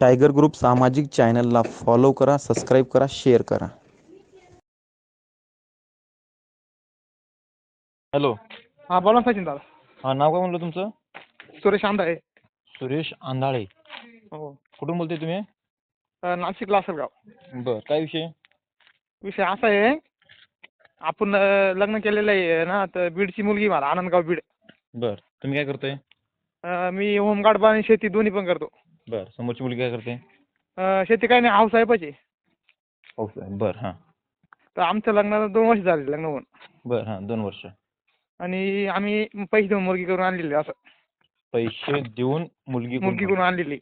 Tiger group सामाजिक चॅनलला follow करा सबस्क्राईब करा शेअर करा. हॅलो. हा बोला ना सचिन दादा. हा नाव काय म्हणलं तुमचं? सुरेश आंधळे. सुरेश आंधाळे. हो. कुठून बोलते तुम्ही? अ, नाशिक लासलगाव. बर काय विषय? विषय असा आहे आपण अ, लग्न केलेलं आहे ना तर बीडची मुलगी मला आनंदगाव बीड. बर तुम्ही काय करताय? अ, मी होमगार्ड आणि शेती दोन्ही पण करतो. बर समोरची मुलगी काय करते? अ, शेती काही नाही हाऊसाहेबाची हो बर हां. तर आमचं लग्नाला दोन वर्ष झाले लग्न होऊन. बर हां दोन वर्ष. आणि आम्ही पैसे देऊन मुलगी करून आणलेली असं. पैसे देऊन मुलगी कोण मुलगी करून आणलेली.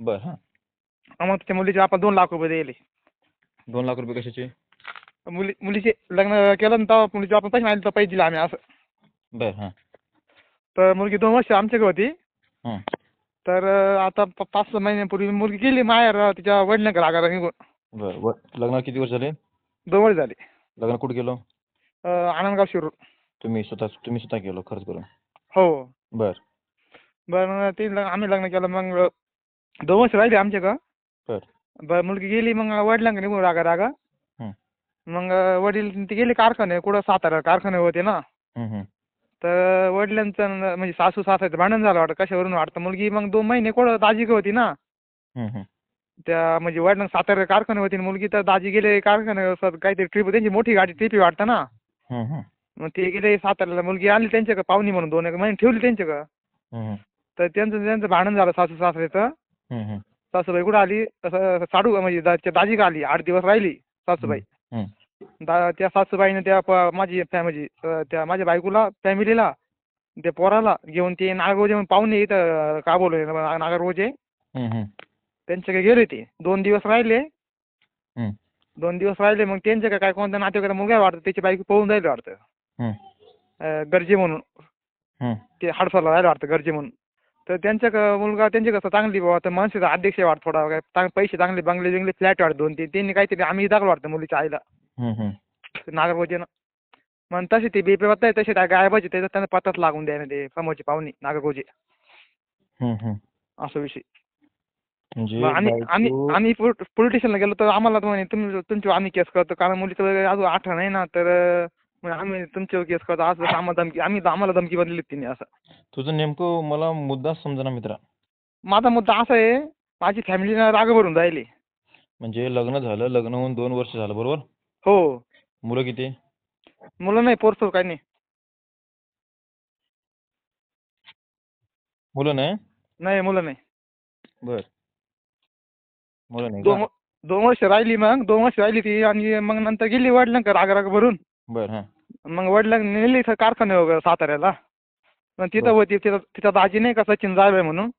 बर हां. आम्हाला त्या मुलीचे आपण दोन लाख रुपये दिले. दोन लाख रुपये कशाचे? मुली मुलीचे लग्न केलं ना तेव्हा मुलीचे आपण पैसे मागितले तर पैसे दिले आम्ही असं. बर हां. तर मुलगी दोन वर्ष आमच्याकडे होती. हां. तर आता प- पाच सहा महिन्यापूर्वी मुलगी गेली माहेर तिच्या वडिलांकडे आगारा निघून. बर व लग्नाला किती वर्ष झाले? दोन वर्ष झाली. लग्न कुठं केलं? अ, आनंदगाव शिरूर. तुम्ही स्वतः तुम्ही स्वतः केलं खर्च करून हो. बर. बरं ते लग्न आम्ही लग्न केलं मग दोन वर्ष राहिले आमच्या का बर. बरं मुलगी गेली मग वडिलांकडे निघून रागा रागा हं. मग वडील ते गेले कारखाने कुठं सातारा कारखाने होते ना. तर वडिलांचं न- म्हणजे सासू सासऱ्याचं भांडण झालं वाटतं. कशावरून वाटतं? मुलगी मग दोन महिने कुठं दाजी होती ना. त्या म्हणजे वडिलां सातारा कारखाने होती. आणि मुलगी तर दाजी गेले कारखाने काहीतरी ट्रिप त्यांची मोठी गाडी ट्रिपी वाटतं ना. मग ते गेले साताऱ्याला. मुलगी आली त्यांच्याकडे पाहुणी म्हणून दोन एक महिने ठेवली त्यांच्याकडं. हं, हं. तर त्यांचं त्यांचं भांडण झालं सासू सासऱ्याचं. हं. सासूबाई कुठं आली? तसं साडू म्हणजे दा- त्या दाजी का आली. आठ दिवस राहिली सासूबाई. दा त्या सासूबाईने त्या प- माझी फॅमिली त्या माझ्या बायकोला फॅमिलीला त्या पोराला घेऊन ते नागरोजे म्हणून पाहुणे इथं का बोलू नागरगोजे हं, हं. त्यांच्याकडे गेले ते. दोन दिवस राहिले. दोन दिवस राहिले मग त्यांच्या काय कोणत्या नातेवाईकाला मुलगा वाटतं? त्याची बायको पळून जायला वाटतं. अं, गरजे म्हणून. ते हाडसाला राहायला वाटतं गरजे म्हणून. तर त्यांच्या क- मुलगा त्यांचे कसं चांगली बाबा तर माणसाचा अध्यक्ष वाटतं थोडा काय चांग- पैसे चांगले बंगले बिंगले फ्लॅट वाटतं दोन तीन त्यांनी काहीतरी आम्ही दाखल वाटतं मुलीच्या आईला. नागरगोजेनं मग तसे ते बेपे पत्ता आहे तसे त्या गायबाचे त्याच्यात त्यांना पत्ताच लागून द्यायला ते समोरची पाहुणी नागरगोजे. असा विषय. म्हणजे मग आम्ही आम्ही पोलिटिशियनला गेलो तर आम्हाला म्हणे तुम्ही तुमची आम्ही केस करतो कारण मुलीचं अजून अठरा नाही ना तर आम्ही तुमच्यावर केस करतो असं आम्हाला धमकी आम्ही आम्हाला धमकी बनलेली तिने असं. तुझं नेमकं मला मुद्दा समजा मित्रा. माझा मुद्दा असा आहे माझी फॅमिलीला राग भरून राहिली. म्हणजे लग्न झालं लग्न होऊन दोन वर्ष झालं बरोबर? हो. मुलं किती? मुलं नाही पोरसोर काही नाही. मुलं नाही? नाही मुलं नाही. बर. मुलं नाही दोन का दोन वर्ष राहिली मग दोन वर्ष राहिली ती आणि मग नंतर गेली वडिलांकडे राग राग भरून. बर हां. मग वडिलांनी नेली इथं कारखाने वगैरे साताऱ्याला. मग तिथं बरं. होती तिथं तिथं दाजी नाही का सचिन जायभाय म्हणून.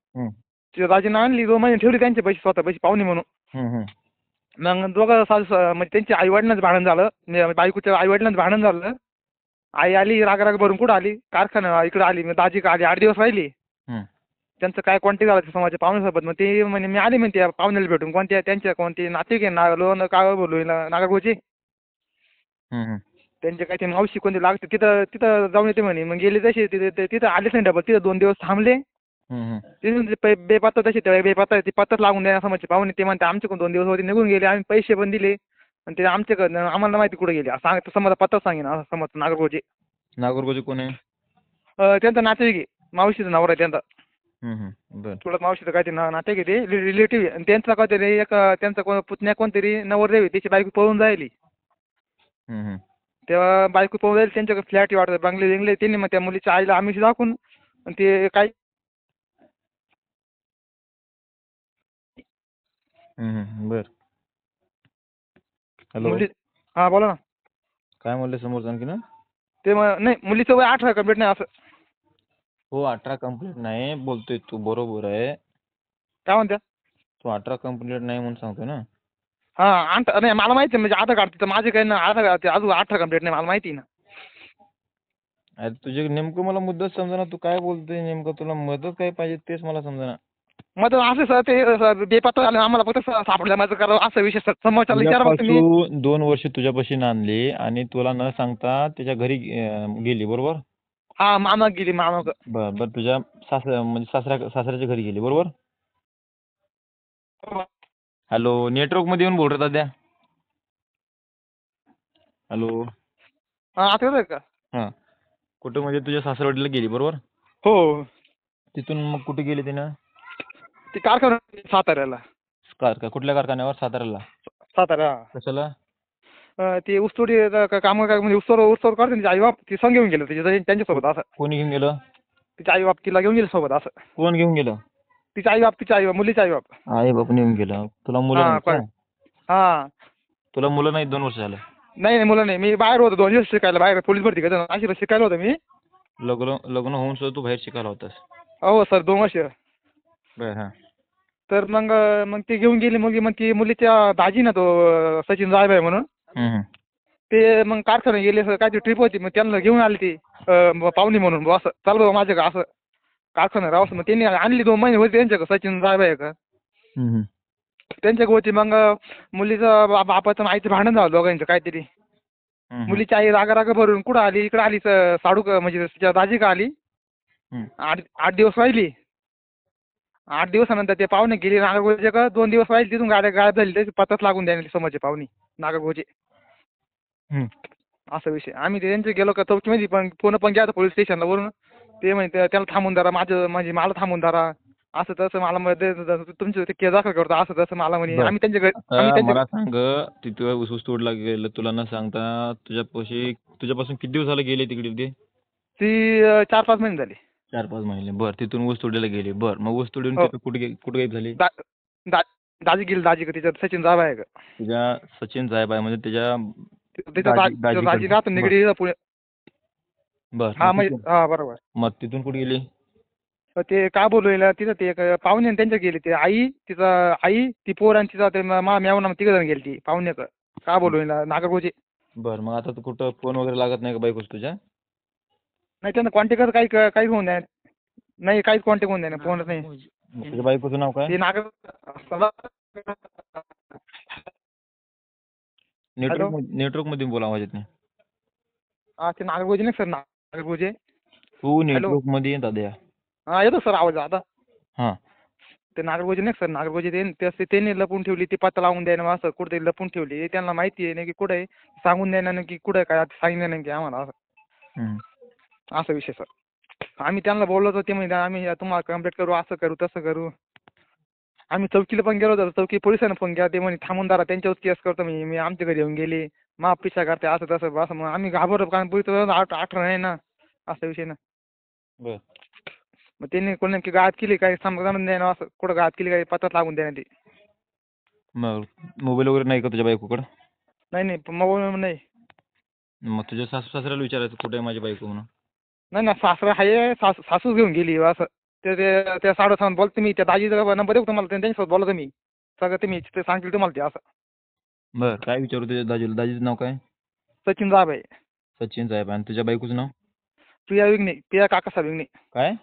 तिथं दाजीनं आणली दोन महिने ठेवली त्यांचे पैसे स्वतः पैसे पाहुणे म्हणून. मग दोघं सासू म्हणजे त्यांच्या आई वडिलांचं भांडण झालं. म्हणजे बायकोच्या आई वडिलांचं भांडण झालं. आई आली राग राग भरून कुठं आली? कारखाना इकडं आली मग दाजी का आली आठ दिवस राहिली. त्यांचं काय कॉन्टॅक्ट झालं समाजाच्या पाहुण्यासोबत? मग ते म्हणे मी आले म्हणते पाहुण्याला भेटून. कोणत्या त्यांच्या कोणते नाते घे ना लोन काय बोलू नागरगोची. हं. त्यांचे काही ते मावशी कोणते लागते तिथं तिथं जाऊन येते म्हणे. मग गेले तसे तिथे तिथं आलेच नाही डबल. तिथं दोन दिवस थांबले. तिथून ते पै- बेपत्ता तसे ते बेपत्ता ती पत्ताच लागून द्या समाजचे पाहुणे ते म्हणते आमच्याकडून दोन दिवस होते निघून गेले आम्ही पैसे पण दिले. आणि ते आमच्याकडनं आम्हाला माहिती कुठे गेले. सांग समजा पत्ता सांगेन असं समज नागरगोचे नागरगोजे कोण आहे? अं, त्यांचा नातेवाईक आहे. मावशीचं नवरा आहे त्यांचा. बर. तुला मावशीचं काहीतरी ना नातेवाईक आहे ते? रिलेटिव्ह आणि त्यांचा काहीतरी एक अं, त्यांचा कोण पुतण्या कोणतरी नवरदेव आहे. त्याची बायको पळून जायली. तेव्हा बायको पळून जाईल त्यांच्याकडे फ्लॅट वाटतं. बंगले बिंगले त्यांनी मग त्या मुलीच्या आईला आम्ही दाखवून आणि ते काय हं, हं. बर. हॅलो मुली हां बोला ना. काय म्हणले समोरचं आणखी ना? ते मग नाही मुलीचं वय अठरा कंप्लीट नाही असं. हो अठरा कंप्लीट नाही बोलतोय तू बरोबर आहे. काय म्हणत्या तू अठरा कंप्लीट नाही म्हणून सांगतोय ना? हां आठ नाही मला माहिती आहे म्हणजे आधार कार्ड तिथं माझे काही ना आधार कार्ड ते अजून अठरा कंप्लीट नाही मला माहिती आहे ना. अरे तुझे नेमकं मला मुद्दाच समजा तू काय बोलतोय नेमकं तुला मदत काय पाहिजे तेच मला समजा मग असं सर ते सर बेपत्ता झालं. आम्हाला फक्त स- सापडलं. माझं करावं असं विषय सर समोरच्याला विचारा फक्त मी तुझ्यापासून दोन वर्ष तुझ्यापाशी नांदली आणि तुला न सांगता त्याच्या घरी अं, गेली बरोबर? हां मामा गेली मामा बर बर. तुझ्या सासऱ्या म्हणजे सासऱ्या सासऱ्याच्या घरी गेली बरोबर? हॅलो नेटवर्कमध्ये येऊन बोल रे दाद्या हॅलो. हा आता येतोय का? हां. कुठं म्हणजे तुझ्या सासरवाडीला गेली बरोबर? हो. तिथून मग कुठे गेली तिनं? ती कारखाना साताऱ्याला. कार कुठल्या कारखान्यावर? साताऱ्याला? सातारा. कशाला? अं, ते ऊसतोडी काम काय म्हणजे ऊसतोड ऊसतोड करते तिचे आई बाप ती संग घेऊन गेलं तिच्या त्यांच्यासोबत असं. कोणी घेऊन गेलं? तिच्या आई बाप तिला घेऊन गेले सोबत असं. कोण घेऊन गेलं? तिच्या आई बाप तिच्या आई बाप मुलीच्या आई बाप. आई बाप घेऊन गेलं. तुला मुलं हां, नाहीत का? पण- हा. तुला मुलं नाहीत दोन वर्ष झालं. नाही नाही मुलं नाही. मी बाहेर होतो दोन दिवस शिकायला बाहेर. पोलीस भरती करतो नाशिकला शिकायला होतो मी. लग्न लग्न होऊन सुद्धा तू बाहेर शिकायला होतास. हो सर दोन वर्ष. बर तर मग मग ती घेऊन गेली मुलगी मग ती मुलीच्या दाजी ना तो सचिन जायबाई म्हणून हम्म, हम्म. ते मग कारखाना गेले असं काय ती ट्रिप होती मग त्यांना घेऊन आली ती अं, ब- पाहुणी म्हणून बुवा असं चाल बाबा माझ्या का असं कारखाना राव असं मग त्यांनी आणली दोन महिने होते त्यांच्या सचिन जायबाई का हम्म, हम्म. त्यांच्या होती मग मुलीचं बा- बापाचं आणि आईचं भांडण झालं दोघांचं काहीतरी. मुलीची आई रागा रागा भरून कुठं आली इकडं आली स- साडू का- म्हणजे तिच्या दाजी का आली. आठ आठ दिवस राहिली आठ दिवसानंतर ते पाहुणे गेली नागरगोजे का? दोन दिवस राहिली तिथून गाड्या गायब झाली त्याची पत्ताच लागून द्यायला समोरचे पाहुणे नागरगोजे. असा विषय. आम्ही ते त्यांचे गेलो का चौकीमध्ये पण फोन पण गेला पोलीस स्टेशनला वरून. ते म्हणते त्याला थांबून धरा माझं म्हणजे मला थांबून धरा. असं तसं मला मध्ये तुमचे ते केस दाखल करतो असं तसं मला म्हणे. आम्ही त्यांच्या मला सांग तिथं ऊस तोडला गेलं तुला न सांगता तुझ्यापाशी तुझ्यापासून किती दिवस झाले गेले तिकडे ते? ती चार पाच महिने झाले. चार पाच महिने. बर तिथून ऊस तोडीला गेले. बर मग ऊस तोडून हो. तिथं कुठे गे- कुठे गायब झाली? दा दा दाजी गेली दाजी का तिच्या सचिन जावा आहे का? तुझ्या सचिन जायबाय म्हणजे त्याच्या दाजी- राहतो निगडी पुणे. बर हा मग म्हणजे तिथून- हा बरोबर. मग तिथून कुठे गेली? तर ते का बोलवलेलं तिथं ते एक पाहुणे आणि त्यांच्या गेली. ते आई तिचा आई ती पोर आणि तिचा ते मा मेवना तिघ जण गेली ती पाहुणे. का का बोलवलेलं? नागरगोजे. बर मग आता तू कुठं फोन वगैरे लागत नाही का बायकोच तुझ्या? नाही त्यांना कॉन्टॅक्ट काही काही होऊन द्या नाही काहीच कॉन्टॅक्ट होऊन द्या ना फोनच नाही. बायकोचं नाव काय? ते नागर नेटवर्क नेटवर्कमध्ये बोला आवाज येत नाही. हा ते नागरगोजे नाही सर? नागरगोजे तू नेटवर्कमध्ये ये. दादा हा येतो सर आवाज आता. हा. ते नागरगोजे नाही सर? नागरगोजे ते. ते असते त्यांनी लपून ठेवली ती पत्ता लावून द्यायला असं कुठेतरी लपून ठेवली. त्यांना माहिती आहे नाही की कुठे सांगून द्यायला नाही की कुठे काय सांगितलं नाही की आम्हाला असं. असा विषय सर आम्ही त्यांना बोललो होतो ते म्हणजे आम्ही तुम्हाला कंप्लेंट करू असं करू तसं करू. आम्ही चौकीला पण गेलो होतो चौकी पोलिसांना फोन केला ते म्हणे थांबून दारा त्यांच्यावर केस करतो. मी मी आमच्या घरी येऊन गेली मा पिशा करते असं तसं असं मग आम्ही घाबरलो कारण पोलीस आठ आठवण आहे ना असा विषय ना. बर. मग त्यांनी कोणी नेमकी गावात केली काय समजा द्यायला असं कुठं गावात केली काय पत्ता लागून द्यायला ती मग मोबाईल वगैरे नाही का तुझ्या बायकोकडं? नाही नाही मोबाईल नाही. मग तुझ्या सासू सासऱ्याला विचारायचं कुठे आहे माझी बायको म्हणून? नाही ना सासरा आहे सासू सासूच घेऊन गेली असं. ते ते त्या साडू सांग बोलतो मी त्या दाजीचा नंबर देऊ तुम्हाला? त्यां- त्यांच्यासोबत बोलतो मी. सगळं तुम्ही ते सांगतील तुम्हाला ते असं. बर काय विचारू तुझ्या दाजीला? दाजीचं नाव काय? सचिन जाब आहे. सचिन साहेब. आणि तुझ्या बायकोचं नाव? प्रिया विघ्ने प्रिया काकासाहेब विघ्ने. काय?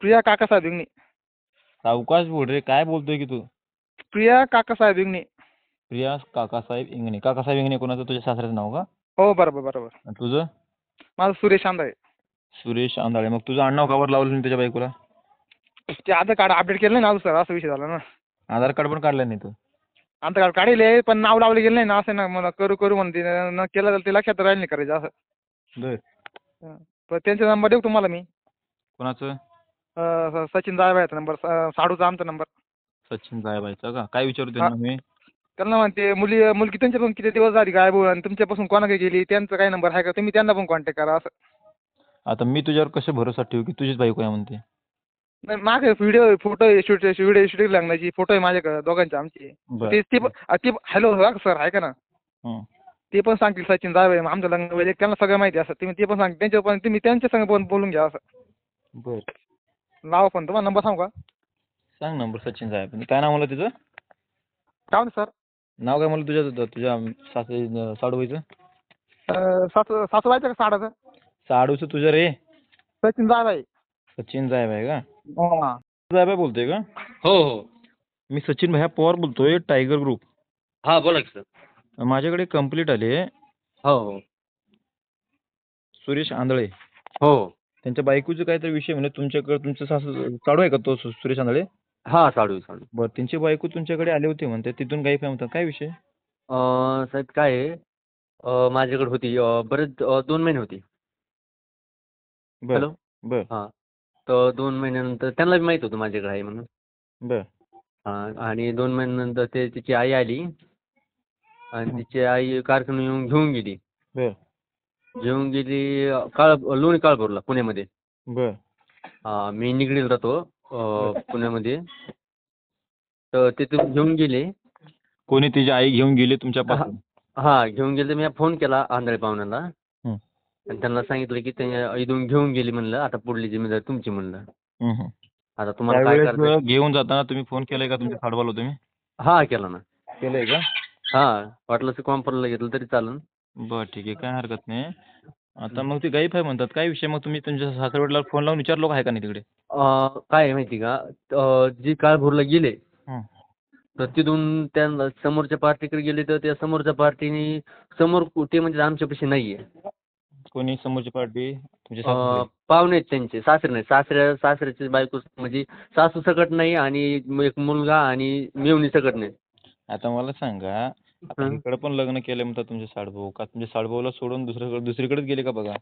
प्रिया काकासाहेब विघ्ने. सावकाश बोल रे काय बोलतोय की तू? प्रिया काकासाहेब विघ्ने. प्रिया काकासाहेब इंगणे काकासाहेब इंगणे कोणाचं? तुझ्या सासऱ्याचं नाव का? हो बरोबर बरोबर. आणि तुझं? माझं सुरेश आंधळे. सुरेश आंधळे. मग तुझं आडनाव कावर लावलं नाही तुझ्या बायकोला? ते आधार कार्ड अपडेट केलं नाही ना सर असा विषय झाला ना. आधार कार्ड पण काढलं नाही तू. आधार कार्ड काढले पण नाव लावलं गेलं नाही ना असं ना मला करू करू म्हणते. न केलं तर ते लक्षात राहील नाही करायचं असं. बर. पण त्यांचा नंबर देऊ तुम्हाला मी? कोणाचं? अं, स- सचिन जायबाचा नंबर साडूचा आमचा नंबर सचिन साहेबायचा का? काय विचारू. त्यांना मी त्यांना म्हणते मुली मुलगी त्यांच्यापासून किती दिवस झाली गायब होऊन आणि तुमच्यापासून कोणाकडे गेली? त्यांचा काय नंबर आहे का? तुम्ही त्यांना पण कॉन्टॅक्ट करा असं. आता मी तुझ्यावर कसं भरोसा ठेवू की तुझीच बायको आहे म्हणते? नाही मागे video photo shoot video shooting लागण्याची फोटो आहे माझ्याकडे दोघांचे आमचे. बर. ते ते पण आ, ते हॅलो सर आहे का ना. हं. ते पण सांगतील सचिन जावे आमचं लग्न वगैरे त्यांना सगळं माहिती असं तुम्ही ते पण सांग त्यांच्या पण तुम्ही त्यांच्या संग पण बोलून घ्या असं. बर. लावा पण तुम्हाला नंबर सांगू का? सांग नंबर सचिन साहेब. काय नाव म्हणलं तुझं काय म्हणते सर नाव काय म्हणलं तुझ्या तुझ्या सासू साडूबाईचं अं, सासू सासूबाईचं का साडाचं? साडूचं तुझं रे. सचिन जावे सचिन साहेब आहे का? हा. साहेब आहे बोलतोय का? हो हो. मी सचिन भैया पवार बोलतोय टायगर ग्रुप हा बोला की सर. माझ्याकडे कंप्लीट आले हो हो. सुरेश आंधळे. हो. त्यांच्या बायकोचं काहीतरी विषय म्हणजे तुमच्याकडे तुमचं सासू चालू आहे का तो सु- सुरेश आंधळे? हा साडू साडू. बरं त्यांची बायको तुमच्याकडे आली होती म्हणते तिथून काही काय म्हणतात? काय विषय? अं, साहेब काय आहे? अं, माझ्याकडे होती. अं, बरेच अं, दोन महिने होती. बर हॅलो बर तर दोन महिन्यानंतर त्यांना माहीत होतं माझ्याकडे आहे म्हणून. बर. हा, आणि दोन महिन्यानंतर ते तिची आई आली. आणि तिची आई कारखाना येऊन घेऊन गेली. बर. घेऊन गेली काळ लोणी काळभोरला पुण्यामध्ये. बर. हा मी निगडीत राहतो अं, पुण्यामध्ये. तर तिथून घेऊन गेले. कोणी तिची आई घेऊन गेली तुमच्यापासून? हा घेऊन गेले मी फोन केला आंधळे पाहुण्याला हं. आणि त्यांना सांगितलं की ते इथून घेऊन गेली म्हणलं आता पुढली जिम्मेदारी तुमची म्हणलं. हम्म. आता तुम्हाला काय त्यावेळेस करायचं? घेऊन जाताना तुम्ही फोन केलाय का तुमच्या साडवाला तुम्ही? हा केला ना. केलंय का? हा वाटलं तर कॉम्परला घेतलं तरी चालेल बर ठीक आहे. काय हरकत नाही. आता मग ते गाईफ आहे म्हणतात. काय विषय? मग तुम्ही तुमच्या सासरवडिला फोन लावून विचारलो का आहे का नाही तिकडे? अं, काय आहे माहिती का? अं, जी काळभोरला गेले हं. तर तिथून त्या समोरच्या पार्टीकडे गेले तर त्या समोरच्या पार्टीने समोर कु- ते म्हणजे आमच्यापाशी नाहीये. कोणी समोरची पार्टी तुमचे अं, पाहुणे आहेत त्यांचे. सासरे नाही. सासऱ्या सासऱ्याची बायको म्हणजे सासू सकट नाही आणि एक मुलगा आणि मेवणी सकट नाही. आता मला सांगा आता हं. इकडे पण लग्न केले म्हणतात तुमचे साडभाऊ का तुमच्या साडभाऊला सोडून दुसरीकडे दुसरीकडेच गेले का बघा?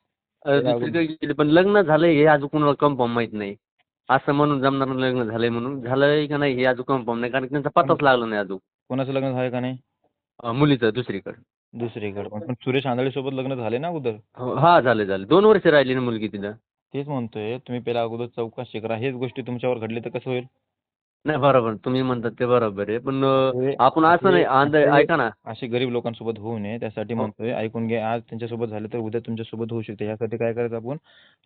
अं, दुसरीकडे गेले पण लग्न झालंय हे अजून कोणाला कन्फर्म माहीत नाही. असं म्हणून जमणार लग्न झालंय म्हणून. झालंय का नाही हे अजून कन्फर्म नाही कारण की त्यांचा पत्ताच लागला नाही अजून. कोणाचं लग्न झालं का नाही? अं, मुलीचं दुसरीकडे. दुसरीकडे. पण पण सुरेश आंधळे सोबत लग्न झाले ना अगोदर? हो, हा झाले झाले. दोन वर्ष राहिली ना मुलगी तिथं तेच म्हणतोय तुम्ही पहिला अगोदर चौकशी करा हेच गोष्टी तुमच्यावर घडले तर कसं होईल? नाही बरोबर. तुम्ही म्हणतात ते बरोबर आहे. पण अं, हे- आपण असं नाही आंध हे- ऐका ना. असे गरीब लोकांसोबत होऊ नये. त्यासाठी हो. म्हणतोय ऐकून घ्या. आज त्यांच्यासोबत झाले तर उद्या तुमच्यासोबत होऊ शकते. यासाठी काय करायचं आपण?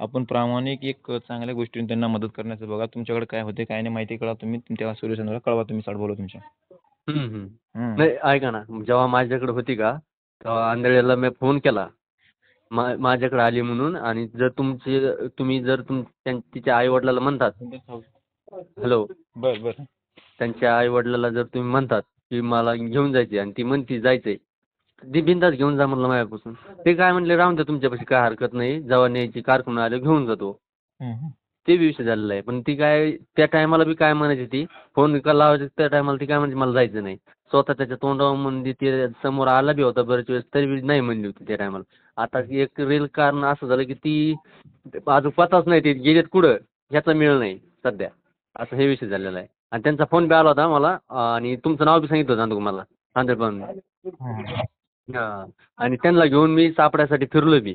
आपण प्रामाणिक एक चांगल्या गोष्टीने त्यांना मदत करण्याचं बघा. तुमच्याकडे काय होते काय नाही माहिती कळा तुम्ही. त्या सुरेश आंधळेला कळवा तुम्ही साडभाऊला तुमच्या. हम्म, हम्म. हम्म. नाही ऐका ना. जेव्हा माझ्याकडे होती का तेव्हा आंधळ्याला मी फोन केला. मा माझ्याकडे आली म्हणून आणि जर तुमची तुम्ही जर तुम त्यां- तिच्या आई वडिलाला म्हणतात. हॅलो. बर बर. त्यांच्या आई वडिलाला जर तुम्ही म्हणतात की मला घेऊन जायचे आणि ती म्हणती जायचंय ती बिंदास घेऊन जा म्हणलं माझ्यापासून. ते काय म्हणले राहून द्या तुमच्यापाशी काय हरकत नाही. जेव्हा न्यायची कारखाना आले घेऊन जातो. हम्म, हम्म. ते बी विषय झालेला आहे. पण ती काय त्या टायमाला बी काय म्हणायची ती फोन का लावायची त्या टायमाला ती काय म्हणजे मला जायचं नाही. स्वतः त्याच्या तोंडावर म्हणजे ते समोर आला बी होता बरेच वेळेस तरी बी नाही म्हणली होती त्या टायमाला आता एक रेल कारण असं झालं की ती अजून पताच नाही ते गेलेत कुठं? ह्याचा मेळ नाही सध्या. असं हे विषय झालेला आहे. आणि त्यांचा फोन बी आला होता मला आणि तुमचं नाव बी सांगितलं होतं तुम्हाला हम्म. हां. आणि त्यांना घेऊन मी सापड्यासाठी फिरलो बी.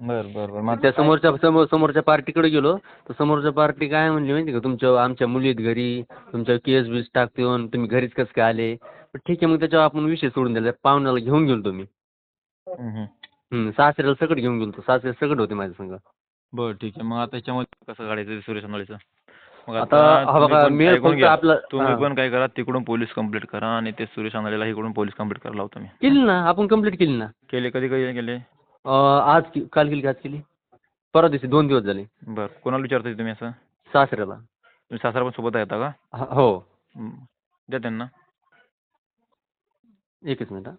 बर बर बर. मग त्या समोरच्या समोर समोरच्या पार्टीकडे गेलो तर समोरच्या पार्टी काय म्हणली माहिती का? तुमच्या आमच्या मुली आहेत घरी तुमच्या केस बीस टाकून तुम्ही घरीच कसं काय आले? पण ठीक आहे मग त्याच्यावर आपण विषय सोडून दिला. पाहुण्याला घेऊन गेलो तुम्ही. हं, सासऱ्याला सगळं घेऊन गेलो सासरे सगळं होते माझ्या संग. बर ठीक आहे. मग आता याच्यामध्ये कसं काढायचं सुरेश मग आता हा बघा ऐकून फक्त. आपला तुम्ही. पण काय करा तिकडून पोलीस कंप्लीट करा आणि ते सुरेश आंधळेला इकडून पोलीस कंप्लीट करायला लावतो मी. केली ना? आपण कंप्लीट केली ना? केले कधी कधी केले? आज के- काल केली का आज केली? परवा दिवशी दोन दिवस झाले. बर. कोणाला विचारताय तुम्ही असं? सासऱ्याला. तुम्ही सासरा पण सोबत येता का? हा- हो. द्या त्यांना. एकच मिनिट हा.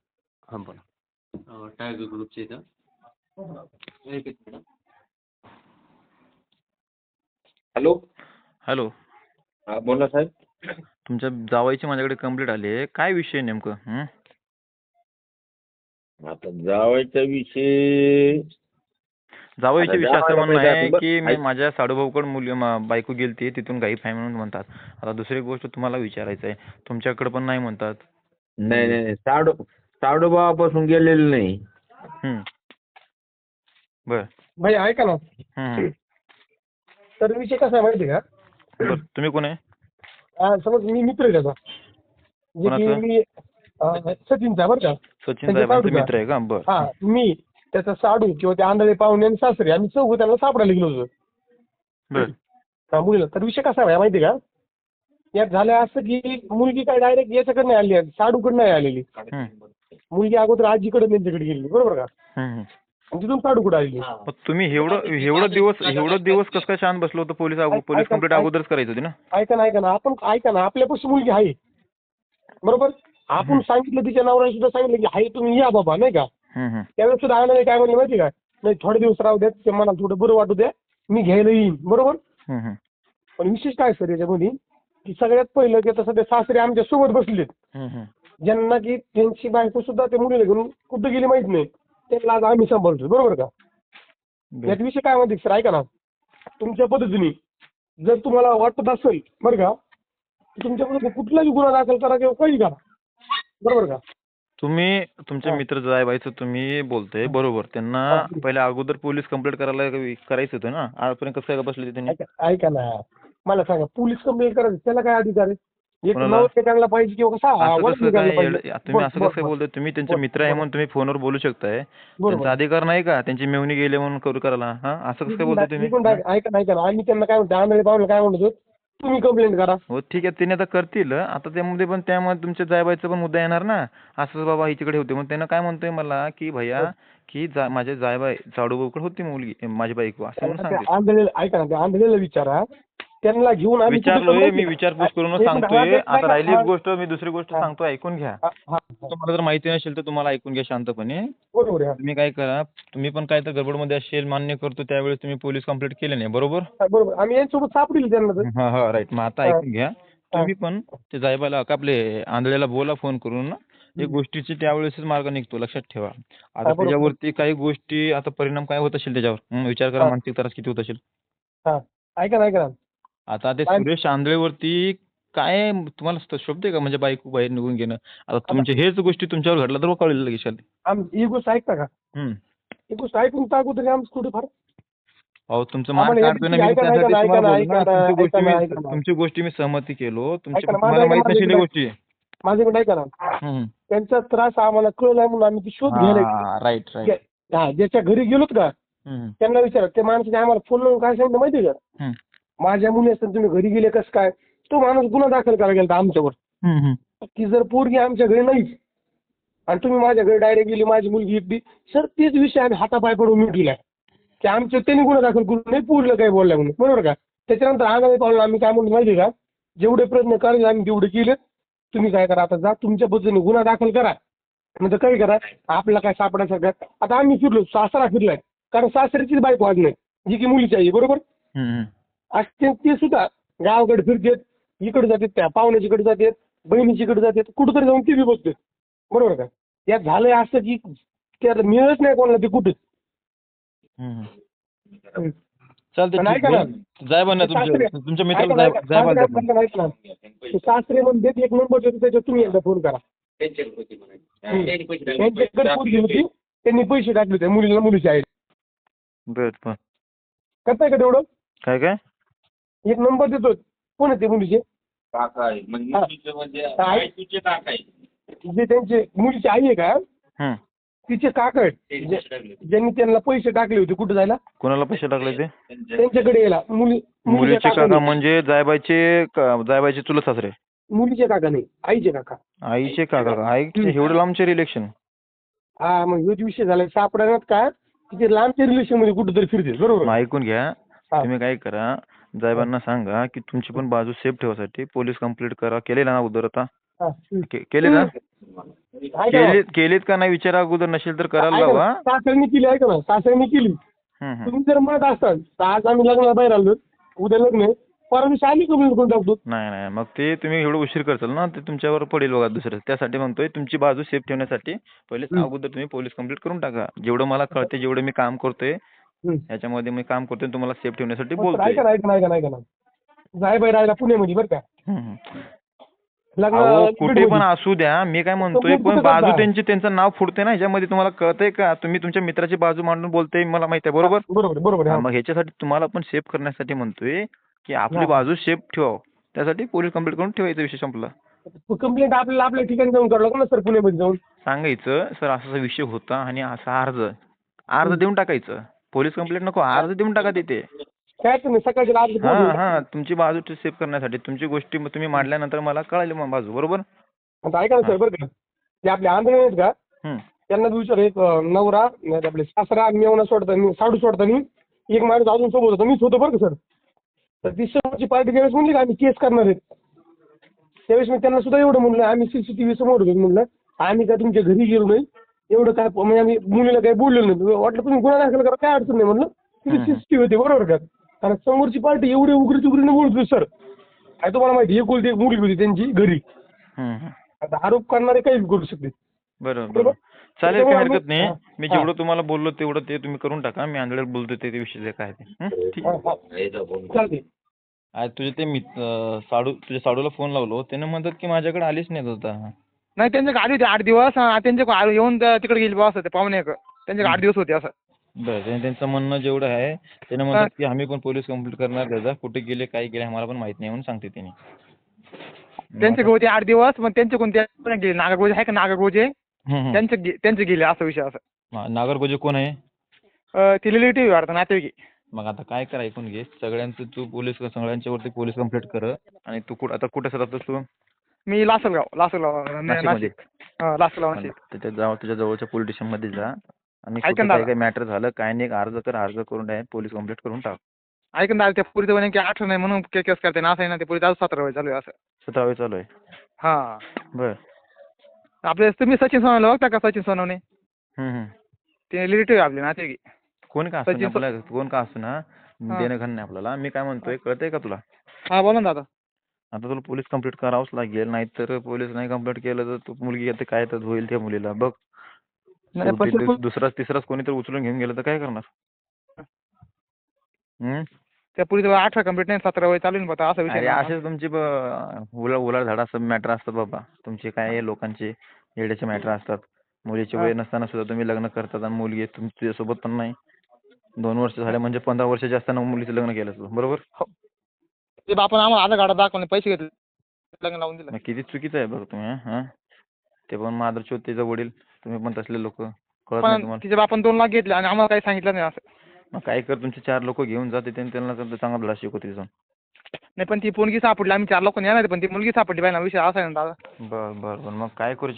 हां बोला. टायगर ग्रुपचे इथं. एकच मिनिट हॅलो. हॅलो. हा बोला साहेब. तुमच्या जावाईची माझ्याकडे कंप्लीट आली आहे. काय विषय नेमकं हं? आता जावायचा विषय जावईचे आता विषय असं म्हणणं आहे की मी माझ्या साडूभाऊकडे मुली म- बायको गेलती तिथून गाई आहे म्हणून म्हणतात. आता दुसरी गोष्ट तुम्हाला विचारायचं आहे. तुमच्याकडे पण नाही म्हणतात. नाही नाही नाही. साडू साडूबापासून गेलेलं नाही. हं. बर. भाई ऐका ना. तर विषय कसा आहे माहिती का? तुम्ही कोण आहे? समज मी मित्र आहे त्याचा? मी सचिनचा बरं का? सचिन साहेबांचे साडू? मित्र आहे का? बर. हा मी त्याचा साडू किंवा त्या आंधळे पाहुणे आणि सासरे आम्ही चौघ त्यांना सापडायला गेलो होतो. बर. हा, मुलीला. तर विषय कसा आहे माहिती का? यात झालं असं की मुलगी काय डायरेक्ट याच्याकडे नाही आली आहे, साडूकडे नाही आलेली. मुलगी अगोदर आजीकडे त्यांच्याकडे गेली बरोबर का? हं, हं. आणि तिथून साडूकडे आलेली? मग तुम्ही एवढं एवढं दिवस एवढं दिवस कसं काय शांत बसलो होतं? पोलीस पोलीस ऐका- कंप्लीट अगोदरच करायची होती ना? ऐका ना ऐका ना. आपण ऐका ना. आपल्यापाशी मुलगी आहे. बरोबर? आपण सांगितलं तिच्या नवऱ्याने सुद्धा सांगितलं की आहे तुम्ही या बाबा नाही का. त्यावेळेस सुद्धा आनंद काय म्हणले माहिती का? नाही थोडे दिवस राहू द्यात ते मला थोडं बरं वाटू द्या मी घ्यायला येईन. बरोबर. पण विशेष काय सर याच्यामध्ये की सगळ्यात पहिलं की आता सध्या सासरे आमच्यासोबत बसलेत. ज्यांना की त्यांची बायको सुद्धा त्या मुलीला घेऊन कुठं गेली माहीत नाही त्यांना आज आम्ही सांभाळतो बरोबर का. यात विषय काय माहिती सर? ऐका ना. तुमच्या पद्धतीने जर तुम्हाला वाटत असेल बरं का की तुमच्या पद्धतीने कुठलाही गुन्हा दाखल करा किंवा काही करा बरोबर का? तुम्ही तुमच्या हा. मित्र जायबाईचं तुम्ही बोलतोय बरोबर. त्यांना हा. पहिले अगोदर पोलीस कंप्लेंट करायला करायचं होतं ना. आजपर्यंत कसं काय बसले त्यांनी ऐका ना. मला सांगा पोलीस कंप्लेंट करायचं त्याला काय अधिकार आहे? एक कोणाला? नऊ सेकंडला पाहिजे किंवा कसा तुम्ही असं कसं बोलताय? तुम्ही त्यांचे मित्र आहे. म्हणून तुम्ही फोनवर बोलू शकताय. त्यांचा अधिकार नाही का? त्यांची मेवणी गेले म्हणून करू करायला? हा? असं कसं काय बोलताय तुम्ही? ऐका ऐका ना, ऐका ना. आम्ही त्यांना काय म्हणतो आंधळे पाहुणे काय म्हणतो? तुम्ही कंप्लेंट करा. हो ठीक आहे. त्यांनी आता करतील. आता त्यामध्ये पण त्यामध्ये तुमच्या जायबाईचा पण मुद्दा येणार ना. असंच बाबा हिच्याकडे होते. मग त्यानं काय म्हणतोय मला की भैया की जा माझ्या जायबाई चाडूबाईकडे होती मुलगी माझी बायको असं म्हणून सांगते आंधळे ऐका ना त्या आंधळेला विचारा. त्यांना घेऊन आम्ही विचारलोय मी? विचारपूस करून सांगतोय. आता राहिली एक गोष्ट मी दुसरी गोष्ट. सांगतो ऐकून घ्या. तुम्हाला जर माहिती नसेल तर तुम्हाला ऐकून घ्या शांतपणे. तुम्ही काय करा तुम्ही पण काय तर गडबडमध्ये असेल मान्य करतो त्यावेळेस तुम्ही पोलीस कंप्लेंट केली नाही बरोबर? बरोबर. आम्ही यांच्यासोबत सापडील त्यांना. हा हा राईट मग आता. ऐकून घ्या. तुम्ही पण ते जायबाला का आपले आंधळ्याला बोला फोन करून ना एक. गोष्टीची त्यावेळेसच मार्ग निघतो लक्षात ठेवा. आता. त्याच्यावरती काही गोष्टी आता परिणाम काय होत असेल त्याच्यावर? विचार करा. मानसिक त्रास किती होत असेल? ऐका ना ऐका ना. आता ते काय- सुरेश आंधळेवरती काय तुम्हाला स्त- शोभते का? म्हणजे बायको बाहेर निघून घेणं आता तुमच्या हेच गोष्टी तुमच्यावर घडला तर कळेल लगेच आम ही गोष्ट ऐकता का? हम्म. ही गोष्ट ऐकून टाकू तरी आमचं थोडंफार. अहो तुमचं मान आम्हाला काढतोय ना मी ऐका ना, त्यासाठी ऐका ना, तुम्हाला ऐका बोललो ना, ना, तुमची गोष्टी ना, मी ऐका ना. तुमची गोष्टी मी सहमती केलो. तुमची ऐका ना, तुम्हाला माझं माहीत ऐका, नसलेल्या माझं गोष्टी माझ्याकडे ऐका ना. हम्म. त्यांचा त्रास आम्हाला कळलाय म्हणून आम्ही ती शोध घ्यायला हा राईट राईट हा ज्याच्या घरी गेलोत का? त्यांना विचारा. ते माणसाने आम्हाला फोन लावून काय सांगितलं माहिती का? हम्म. माझ्या मुली असताना तुम्ही घरी गेले कसं काय? तो माणूस गुन्हा दाखल करायला गेला आमच्यावर. की जर पोरगी आमच्या घरी नाहीच आणि तुम्ही माझ्या घरी डायरेक्ट गेली माझी मुलगी एकटी सर तेच विषय आम्ही हातापाय पडून मिटवलाय. की आमच्या त्यांनी गुन्हा दाखल करून नाही पोरीला काही बोललाय म्हणून. बरोबर का? त्याच्यानंतर आगामी पाहून आम्ही काय म्हणतो माहिती का? जेवढे प्रयत्न करायचे आम्ही तेवढे केले. तुम्ही काय करा आता जा तुमच्या पद्धतीने गुन्हा दाखल करा. म्हणजे काय करा? आपल्याला काय सापडायचं आता आम्ही फिरलो सासरा फिरलाय. कारण सासऱ्याचीच बायको आज नाही. जी की मुलीची आहे बरोबर? आज ते सुद्धा गावाकडे फिरतात इकडे जातात त्या पाहुण्याच्याकडे जातात बहिणीच्याकडे जातात कुठंतरी जाऊन टी व्ही बघतात. बरोबर का? यात झालंय असं की ते आता मिळत नाही कोणाला ते कुठे. आहे. जाय बना तुमच्या मित्राला सासरे म्हणते एक नंबर देतो त्याच्यावर तुम्ही एकदा फोन करा. त्यांच्याकडे पोरगी होती त्यांनी पैसे टाकले होते मुलीला मुलीच्या आई बर. करताय का तेवढं? काय काय? एक नंबर देतो कोण आहे ते मुलीचे? काका आहे. म्हणजे हा. मुलीचं म्हणजे काय? बायकोचे काका आहे जे त्यांचे मुलीची आई आहे का? हम्म. तिचे काका आहेत. ते जे- टाकले. ज्यांनी त्यांना पैसे टाकले होते कुठे जायला? कोणाला पैसे टाकले ते? त्यांच्या- त्यांच्याकडे यायला. मुली मुलीचे काका. म्हणजे जायबाईचे का- जायबाईचे चुलत सासरे. मुलीचे काका नाही आईचे काका. आईचे काका का? आईचे हम्म. एवढे लांबचे रिलेक्शन हा मग ह्योच विषय झाला. सापडण्यात का? तिथे लांबच्या रिलेशनमध्ये कुठेतरी फिरते बरोबर? ऐकून घ्या. हा. तुम्ही काय करा जायबांना सांगा की तुमची पण बाजू सेफ ठेवासाठी पोलीस कंप्लीट करा. केले ना अगोदर आता. के- केले ना. केलेत का नाही? विचारा अगोदर नसेल तर करायला लावा. सासऱ्यांनी केली ऐका ना सासऱ्यांनी केली. तुम्ही जर म्हणत असताल तर आज आम्ही लग्नाला बाहेर आलो. उद्या लग्न आहे. परवा दिवशी आम्ही कंप्लेंट करून टाकतो. नाही नाही. मग ते तुम्ही एवढं उशीर करताल ना ते तुमच्यावर पडेल बघा दुसरं. त्यासाठी म्हणतोय तुमची बाजू सेफ ठेवण्यासाठी पहिले. अगोदर तुम्ही पोलीस कंप्लीट करून टाका. जेवढं मला कळते जेवढं मी काम करतोय. याच्यामध्ये मी काम करतोय तुम्हाला सेफ ठेवण्यासाठी पण बोलतोय. ऐका ना ऐका ना ऐका ना ऐका ना. जाय बाहेर राहायला पुण्यामध्ये बरं का? अहो कुठे पण. असू द्या मी काय म्हणतोय पण करता? बाजू त्यांची त्यांचं नाव फुटते ना ह्याच्यामध्ये तुम्हाला कळतंय का? तुम्ही तुमच्या मित्राची बाजू मांडून बोलतोय मला माहिती आहे बरोबर? बरोबर बरोबर हा, मग ह्याच्यासाठी तुम्हाला पण सेफ करण्यासाठी म्हणतोय की आपली हा. बाजू सेफ ठेवा त्यासाठी पोलीस कंप्लीट करून ठेवायचा विषय संपला. कंप्लेंट आपल्याला आपल्या ठिकाणी जाऊन करावं लागलं ना सर पुण्यामध्ये जाऊन? सांगायचं सर असा असा विषय होता आणि असा अर्ज अर्ज देऊन टाकायचं. पोलीस कंप्लेंट नको अर्ज देऊन टाका तिथे. काय तुम्ही सकाळच्या आज हा हा तुमची बाजू सेफ करण्यासाठी. तुमची गोष्टी मग तुम्ही मांडल्यानंतर मला कळाली मग बाजू बरोबर? आता ऐका ना सर बरं का. ते आपले आंधळे आहेत का? हम्म. त्यांना विचार एक अं, नवरा नाही ते आपले सासरा मेवणा सोडताना साडू सोडताना एक माणूस अजून सोबत होता मीच होतो बरं का सर? तर ती समोरची पार्टी ज्यावेळेस म्हणली का आम्ही केस करणार आहेत? त्यावेळेस मी त्यांना सुद्धा एवढं म्हणलं आम्ही सीसीटीव्ही समोर होतो म्हणलं आम्ही काय तुमच्या घरी गेलो नाही. एवढं काय म्हणजे आम्ही मुलीला काही बोललेलो नाही. वाटलं तुम्ही गुन्हा दाखल करा काय अडचण नाही म्हणलं. तिथे. सीसीटीव्ही होते बरोबर का? आणि समोरची पार्टी एवढी उघडी तुघडीने बोलतो सर. आणि तुम्हाला माहिती एकुलती एक मुलगी होती त्यांची घरी. आता आरोप करणारे काही करू शकते बरोबर चालेल काही हरकत नाही. मी. जेवढं तुम्हाला बोललो तेवढं ते तुम्ही करून टाका. मी आंधळ्यात बोलतो ते विषय जे काय ते? ठीक. तुझे ते अं, साडू तुझ्या साडूला फोन लावलो. त्यानं म्हणतात की माझ्याकडे आलीच नाही होता नाही त्यांच्या आली होती आठ दिवस. त्यांच्या येऊन तिकडे गेली बॉस ते पाहुणे त्यांच्या आठ दिवस होते असं. बरं त्यां- त्यांचं म्हणणं जेवढं आहे त्यानं म्हणतात की आम्ही पण पोलीस कंप्लेंट करणार त्याचा कुठे गेले काय गेले आम्हाला पण माहीत नाही म्हणून सांगते त्यांनी त्यांचे होते आठ दिवस मग त्यांचे कोणते गेले. नागागोजे आहे का हम्म. त्यांचे त्यांचे गेले असा विषय असं. नागरगोजे कोण आहे? ती रिलेटिव्ह वाटतं नातेवाईक. मग आता काय कर ऐकून घे. सगळ्यांचं तू पोलीस सगळ्यांच्या वरती पोलीस कंप्लेंट कर. आणि तू कुठं आता कुठं राहतोस तू? मी लासलगाव लासलगाव न- नाशिकमध्ये? नाशिक. हा, लासलगाव नाशिक. त्याच्या जाव तुझ्या जवळच्या पोलीस स्टेशनमध्ये जा. आणि ऐका कुठं ना काय दादा. काय मॅटर झालं काय नाही एक अर्ज कर अर्ज करून डायरेक्ट पोलीस कंप्लेंट करून टाक. ऐकून दादा त्या पुरीचं म्हणे की आठ नाही म्हणून के- केस करते ना असं आहे ना ते पुरी अजून सतरा वेळ चालू आहे असं. सतरावे चालू आहे. हा. बर. आपले तुम्ही सचिन सोनवणे ओळखता का सचिन सोनवणे? हम्म, हम्म. ते रिलेटिव्ह आपले नातेवाईक कोण का सचिन- आपल्याला कोण का असं ना. देणं घण नाही आपल्याला. मी काय म्हणतोय कळतंय का तुला? हा बोला ना दादा. आता तुला पोलीस कंप्लेंट करावंच लागेल नाहीतर पोलीस नाही कंप्लेंट केलं तर तू मुलगी आता काय तर होईल त्या मुलीला बघ. नाही पण दुसराच तिसराच कोणीतरी उचलून घेऊन गेलं तर काय करणार? हम्म? त्या पुरीचं अठरा कंप्लीट नाही सतरा वेळ चालू ना आता असा विषय अरे आहे ना. असेच तुमचे ब- उला उलाढ झाड असं मॅटर असतात बाबा. तुमचे काय लोकांचे येड्याचे मॅटर असतात. मुलीचे वय नसताना सुद्धा तुम्ही लग्न करतात आणि मुलगी तुमच्यासोबत पण नाही. दोन वर्ष झाले म्हणजे पंधरा वर्षाचे असताना मुलीचं लग्न केलं असतं बरोबर? ते बापानं आम्हाला आधार कार्ड दाखवले पैसे घेतले. लग्न लावून दिलं. किती चुकीचं आहे बघ तुम्ही हा? ते पण माधुरचोत त्याचा वडील तुम्ही पण तसले लोक कळत नाही पण तुम्हाला. तिच्या बापानं दोन लाख घेतले आणि आम्हाला काही सांगितलं नाही असं. मग काय कर तुमचे चार लोक घेऊन जाते त्यांनी त्यांना चांगला धडा शिकवते जाऊन. नाही पण ती पोरगी सापडली. आम्ही चार लोक येणार पण ती मुलगी सापडली पाहिजे ना विषय असा आहे ना दादा. बर बर बर. मग काय करू